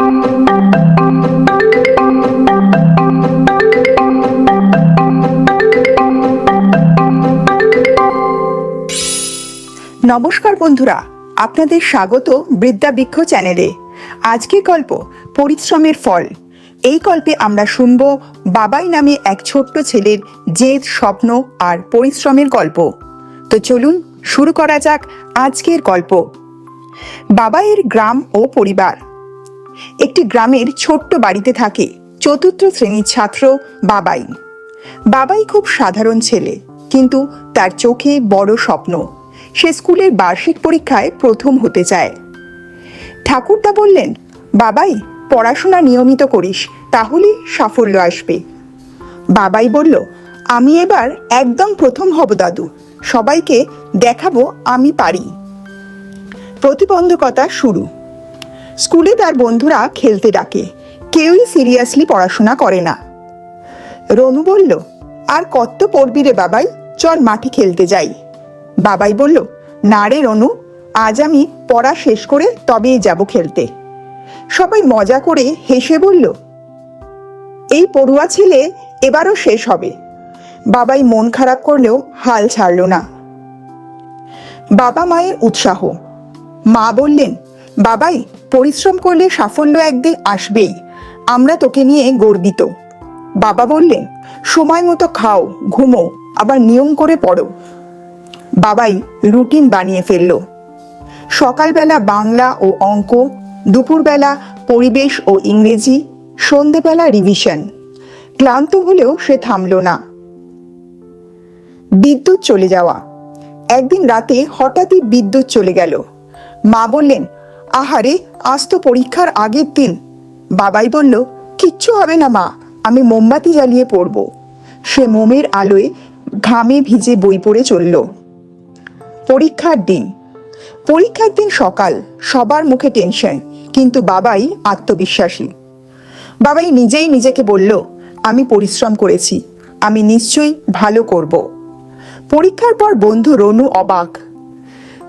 নমস্কার বন্ধুরা, আপনাদের স্বাগত বৃদ্ধাবৃক্ষ চ্যানেলে। আজকের গল্প, পরিশ্রমের ফল। এই গল্পে আমরা শুনব বাবাই নামে এক ছোট্ট ছেলের জেদ, স্বপ্ন আর পরিশ্রমের গল্প। তো চলুন, শুরু করা যাক আজকের গল্প। বাবাইয়ের গ্রাম ও পরিবার। একটি গ্রামের ছোট্ট বাড়িতে থাকে চতুর্থ শ্রেণির ছাত্র বাবাই। বাবাই খুব সাধারণ ছেলে, কিন্তু তার চোখে বড় স্বপ্ন। সে স্কুলের বার্ষিক পরীক্ষায় প্রথম হতে চায়। ঠাকুরদা বললেন, বাবাই, পড়াশোনা নিয়মিত করিস তাহলে সাফল্য আসবে। বাবাই বলল, আমি এবার একদম প্রথম হব দাদু, সবাইকে দেখাবো আমি পারি। প্রতিবন্ধকতা শুরু। স্কুলে তার বন্ধুরা খেলতে ডাকে। কেউই সিরিয়াসলি পড়াশোনা করে না। রনু বলল, আর কত পড়বি রে বাবাই? চল মাঠে খেলতে যাই। বাবাই বলল, না রে রনু, আজ আমি পড়া শেষ করে তবেই যাব খেলতে। সবাই মজা করে হেসে বলল, এই পড়ুয়া ছেলে এবারও শেষ হবে। বাবাই মন খারাপ করলেও হাল ছাড়ল না। বাবা মায়ের উৎসাহ। মা বললেন, বাবাই পরিশ্রম করলে সাফল্য একদিন আসবেই। আমরা তোকে নিয়ে গর্বিত। বাবা বললেন, সময় মতো খাও, ঘুমো, আবার নিয়ম করে পড়ো। বাবাই রুটিন বানিয়ে ফেলল। সকালবেলা বাংলা ও অঙ্ক, দুপুরবেলা পরিবেশ ও ইংরেজি, সন্ধেবেলা রিভিশন ক্লান্ত হলেও সে থামল না। বিদ্যুৎ চলে যাওয়া। একদিন রাতে হঠাৎই বিদ্যুৎ চলে গেল। মা বললেন আহারে, আজ তো পরীক্ষার আগের দিন। বাবাই বলল, কিচ্ছু হবে না মা, আমি মোমবাতি জ্বালিয়ে পড়ব। সে মোমের আলোয় ঘামে ভিজে বই পড়ে চলল। পরীক্ষার দিন। পরীক্ষার দিন সকাল, সবার মুখে টেনশন, কিন্তু বাবাই আত্মবিশ্বাসী। বাবাই নিজেই নিজেকে বলল, আমি পরিশ্রম করেছি, আমি নিশ্চয়ই ভালো করব। পরীক্ষার পর বন্ধু রনু অবাক,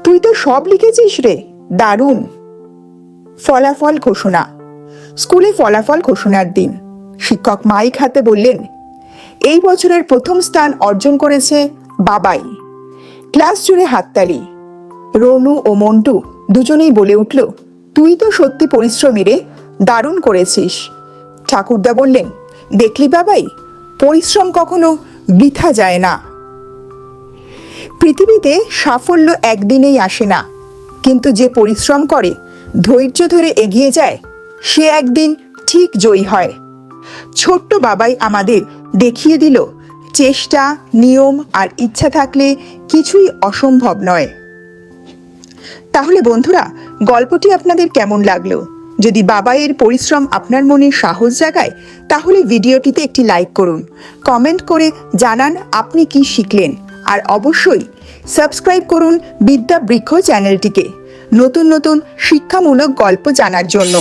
তুই তো সব লিখেছিস রে, দারুণ। ফলাফল ঘোষণা। স্কুলে ফলাফল ঘোষণার দিন। শিক্ষক মাইক হাতে বললেন, এই বছরের প্রথম স্থান অর্জন করেছে বাবাই। ক্লাস জুড়ে হাততালি। রনু ও মন্টু দুজনেই বলে উঠল, তুই তো সত্যি পরিশ্রমী রে, দারুণ করেছিস। ঠাকুরদা বললেন, দেখলি বাবাই, পরিশ্রম কখনো বৃথা যায় না। পৃথিবীতে সাফল্য একদিনেই আসে না, কিন্তু যে পরিশ্রম করে ধৈর্য ধরে এগিয়ে যায়, সে একদিন ঠিক জয়ী হয়। ছোট্ট বাবাই আমাদের দেখিয়ে দিল, চেষ্টা, নিয়ম আর ইচ্ছা থাকলে কিছুই অসম্ভব নয়। তাহলে বন্ধুরা, গল্পটি আপনাদের কেমন লাগল? যদি বাবাইয়ের পরিশ্রম আপনার মনে সাহস জাগায়, তাহলে ভিডিওটিতে একটি লাইক করুন। কমেন্ট করে জানান আপনি কি শিখলেন। আর অবশ্যই সাবস্ক্রাইব করুন বিদ্যা বৃক্ষ চ্যানেলটিকে। নতুন নতুন শিক্ষামূলক গল্প জানার জন্য।